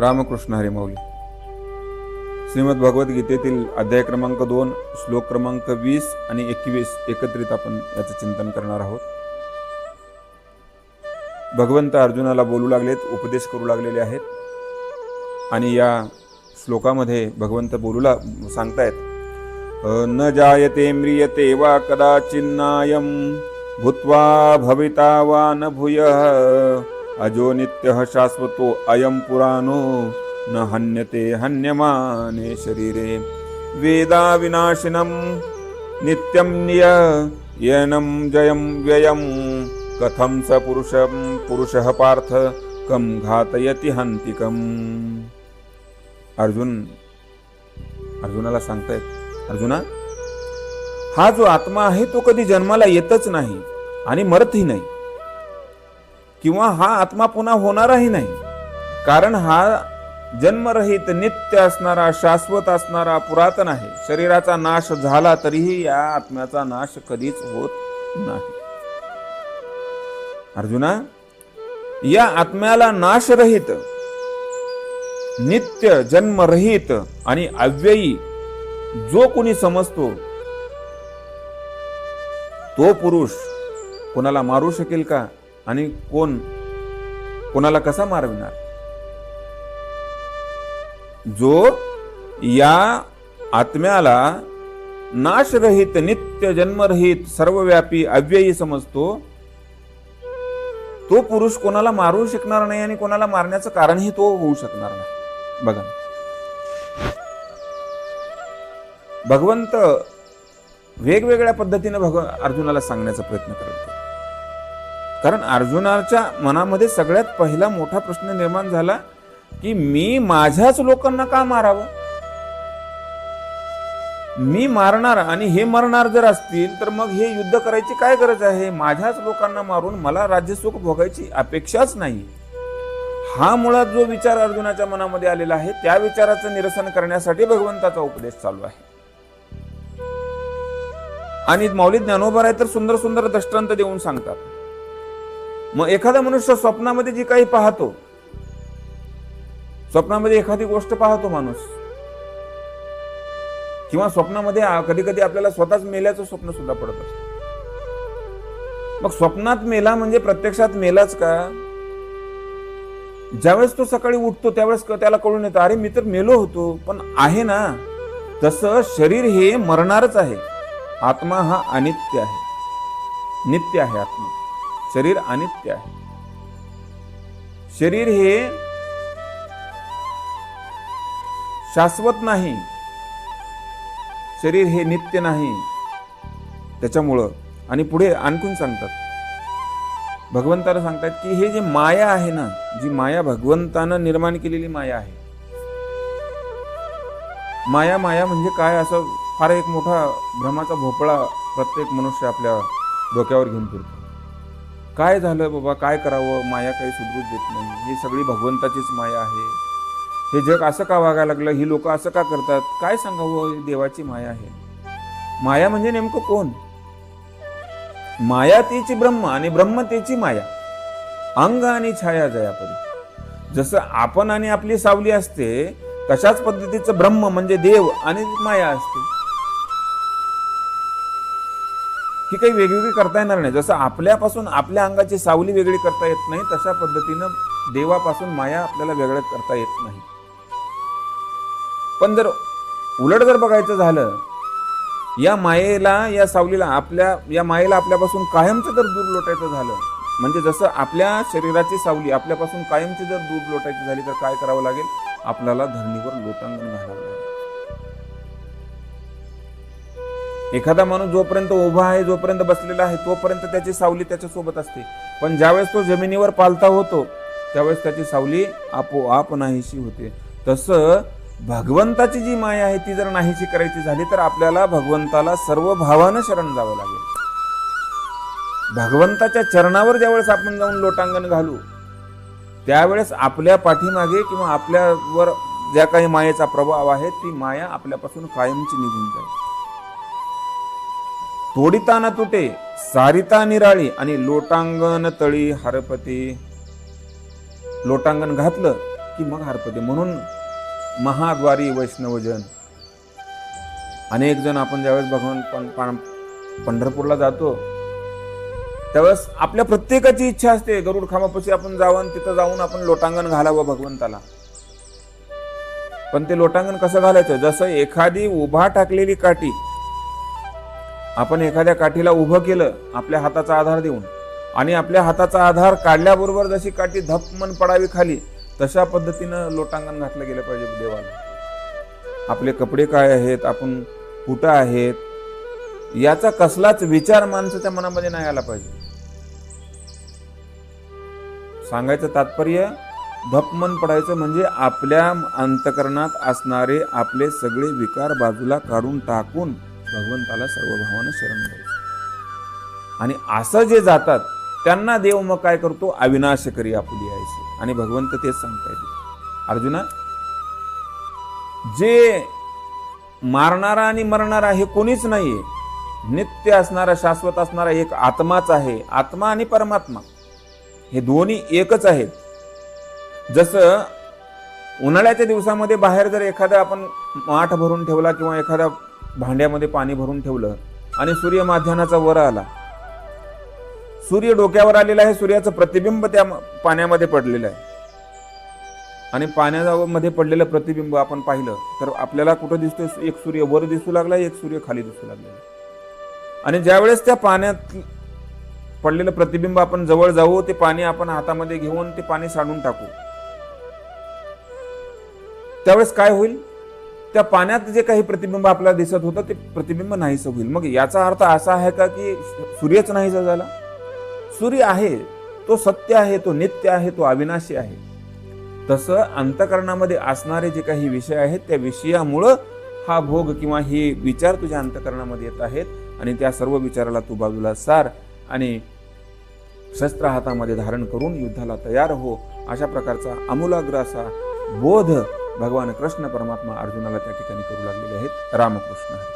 रामकृष्ण हरी श्रीमद भगवद्गीतेतील अध्याय क्रमांक दोन श्लोक क्रमांक वीस आणि एकवीस एकत्रित आपण याचं चिंतन करणार आहोत. भगवंत अर्जुनाला बोलू लागलेत उपदेश करू लागलेले आहेत आणि या श्लोकामध्ये भगवंत बोलूला सांगतायत न जायते म्रियते वा कदाचिन्नायम भूत्वा भविता वा न भूयः अजो नित्यः शाश्वतो अयं पुराणो न हन्यते हन्यमाने शरीरे। वेदा विनाशिनं नित्यं नियनं जयं व्ययं कथं स पुरुषं पुरुषः पार्थ कं घातयति हंतिकम अर्जुन अर्जुनाला सांगतायत अर्जुना हा जो आत्मा आहे तो कधी जन्माला येतच नाही आणि मरतही नाही. किंवा हा आत्मा पुन्हा होणाराही नाही. कारण हा जन्मरहित नित्य असणारा शाश्वत असणारा पुरातन आहे. शरीराचा नाश झाला तरीही या आत्म्याचा नाश कधीच होत नाही. अर्जुना या आत्म्याला नाशरहित नित्य जन्मरहित आणि अव्ययी जो कोणी समजतो तो पुरुष कोणाला मारू शकेल का? आणि कोण कोणाला कसा मारविणार? जो या आत्म्याला नाशरहित नित्य जन्मरहित सर्वव्यापी अव्ययी समजतो तो पुरुष कोणाला मारू शकणार नाही आणि कोणाला मारण्याचं कारणही तो होऊ शकणार नाही. बघा भगवंत वेगवेगळ्या पद्धतीने भगव अर्जुनाला सांगण्याचा प्रयत्न करतो कारण अर्जुनाच्या मनामध्ये सगळ्यात पहिला मोठा प्रश्न निर्माण झाला की मी माझ्याच लोकांना का मारावं? मी मारणार आणि हे मरणार जर असतील तर मग हे युद्ध करायची काय गरज आहे? माझ्याच लोकांना मारून मला राज्यसुख भोगायची अपेक्षाच नाही. हा मुळात जो विचार अर्जुनाच्या मनामध्ये आलेला आहे त्या विचाराचं निरसन करण्यासाठी भगवंताचा उपदेश चालू आहे. आणि माऊली आहे तर सुंदर सुंदर दृष्टांत देऊन सांगतात. मग एखादा मनुष्य स्वप्नामध्ये जी काही पाहतो स्वप्नामध्ये एखादी गोष्ट पाहतो माणूस किंवा स्वप्नामध्ये कधी कधी आपल्याला स्वतःच मेल्याचं स्वप्न सुद्धा पडत असतं. मग स्वप्नात मेला म्हणजे प्रत्यक्षात मेलाच का? ज्यावेळेस तो सकाळी उठतो त्यावेळेस त्याला कळून येतं अरे मी तर मेलो होतो पण आहे ना तसं शरीर हे मरणारच आहे. आत्मा हा अनित्य आहे. नित्य आहे आत्मा. शरीर अनित्य आहे. शरीर हे शाश्वत नाही. शरीर हे नित्य नाही. त्याच्यामुळं आणि पुढे आणखून सांगतात. भगवंताला सांगतात की हे जे माया आहे ना जी माया भगवंतानं निर्माण केलेली माया आहे. माया माया म्हणजे काय असं फार एक मोठा भ्रमाचा भोपळा प्रत्येक मनुष्य आपल्या डोक्यावर घेऊन फिरतो. काय झालं बाबा? काय करावं? माया काही सुधरूच देत नाही. ही सगळी भगवंताचीच माया आहे. हे जग असं का वागायला लागलं? ही लोक असं का करतात? काय सांगावं? ही देवाची माया आहे. माया म्हणजे नेमकं कोण? माया तेची ब्रह्म आणि ब्रह्म तेची माया. अंग आणि छाया जयापरी. जसं आपण आणि आपली सावली असते तशाच पद्धतीचं ब्रह्म म्हणजे देव आणि माया असते. ही काही वेगवेगळी करता येणार नाही. जसं आपल्यापासून आपल्या अंगाची सावली वेगळी करता येत नाही तशा पद्धतीनं देवापासून माया आपल्याला वेगळं करता येत नाही. पण जर उलट जर बघायचं झालं या मायेला या सावलीला आपल्या या मायेला आपल्यापासून कायमचं जर दूर लोटायचं झालं म्हणजे जसं आपल्या शरीराची सावली आपल्यापासून कायमची जर दूर लोटायची झाली तर काय करावं लागेल? आपल्याला धरणीवर लोटांगण घालावं लागेल. एखादा माणूस जोपर्यंत उभा आहे जोपर्यंत बसलेला आहे तोपर्यंत त्याची सावली त्याच्या सोबत असते. पण ज्यावेळेस तो जमिनीवर पालता होतो त्यावेळेस त्याची सावली आपोआप नाहीशी होते. तसं भगवंताची जी माया आहे ती जर नाहीशी करायची झाली तर आपल्याला भगवंताला सर्व भावानं शरण जावं लागेल. भगवंताच्या चरणावर ज्यावेळेस आपण जाऊन लोटांगण घालू त्यावेळेस आपल्या पाठीमागे किंवा आपल्यावर ज्या काही मायेचा प्रभाव आहे ती माया आपल्यापासून कायमची निघून जाईल. तोडिता न तुटे सारिता निराळी आणि लोटांगण तळी हरपती. लोटांगण घातलं की मग हारपती. म्हणून महाद्वारी वैष्णवजन. अनेक जण आपण ज्यावेळेस भगवान पण- पंढरपूरला जातो त्यावेळेस आपल्या प्रत्येकाची इच्छा असते गरुड खामापाशी आपण जावं तिथं जाऊन आपण लोटांगण घालावं भगवंताला. पण ते लोटांगण कसं घालायचं? जसं एखादी उभा टाकलेली काठी आपण एखाद्या काठीला उभं केलं आपल्या हाताचा आधार देऊन. आणि आपल्या हाताचा आधार काढल्याबरोबर जशी काठी धपमन पडावी खाली तशा पद्धतीनं लोटांगण घातलं गेलं पाहिजे देवाला. आपले कपडे काय आहेत आपण कुठं आहेत याचा कसलाच विचार माणसाच्या मनामध्ये नाही आला पाहिजे. सांगायचं तात्पर्य धपमन पडायचं म्हणजे आपल्या अंतकरणात असणारे आपले सगळे विकार बाजूला काढून टाकून भगवंताला सर्व भावानं शरण जायचं आणि असं जे जातात त्यांना देव मग काय करतो? अविनाश करी आपुली यायचे. आणि भगवंत तेच सांगतायत अर्जुना जे मारणारा आणि मरणारा हे कोणीच नाहीये. नित्य असणारा शाश्वत असणारा एक आत्माच आहे. आत्मा आणि परमात्मा. हे दोन्ही एकच आहेत. जसं उन्हाळ्याच्या दिवसामध्ये बाहेर जर एखादा आपण माठ भरून ठेवला किंवा एखादा भांड्यामध्ये पाणी भरून ठेवलं आणि सूर्य माध्यानाचा वर आला. सूर्य डोक्यावर आलेला आहे सूर्याचं प्रतिबिंब त्या पाण्यामध्ये पडलेलं आहे. आणि पाण्यामध्ये पडलेलं प्रतिबिंब आपण पाहिलं तर आपल्याला कुठं दिसतोय? एक सूर्य वर दिसू लागला एक सूर्य खाली दिसू लागला. आणि ज्यावेळेस त्या पाण्यात पडलेलं प्रतिबिंब आपण जवळ जाऊ ते पाणी आपण हातामध्ये घेऊन ते पाणी सांडून टाकू. त्यावेळेस काय होईल? त्या पाण्यात जे काही प्रतिबिंब आपल्याला दिसत होतं ते प्रतिबिंब नाहीसं होईल. मग याचा अर्थ असा आहे का की सूर्यच नाहीसा झाला सूर्य आहे तो सत्य आहे तो नित्य आहे तो अविनाशी आहे. तसं अंतकरणामध्ये असणारे जे काही विषय आहेत त्या विषयामुळं हा भोग किंवा हे विचार तुझ्या अंतकरणामध्ये येत आहेत आणि त्या सर्व विचाराला तू बाजूला सार आणि शस्त्र हातामध्ये धारण करून युद्धाला तयार हो. अशा प्रकारचा आमूलाग्र असा बोध भगवान कृष्ण परमात्मा अर्जुनाला त्या ठिकाणी करू लागलेले आहेत. रामकृष्ण हरी.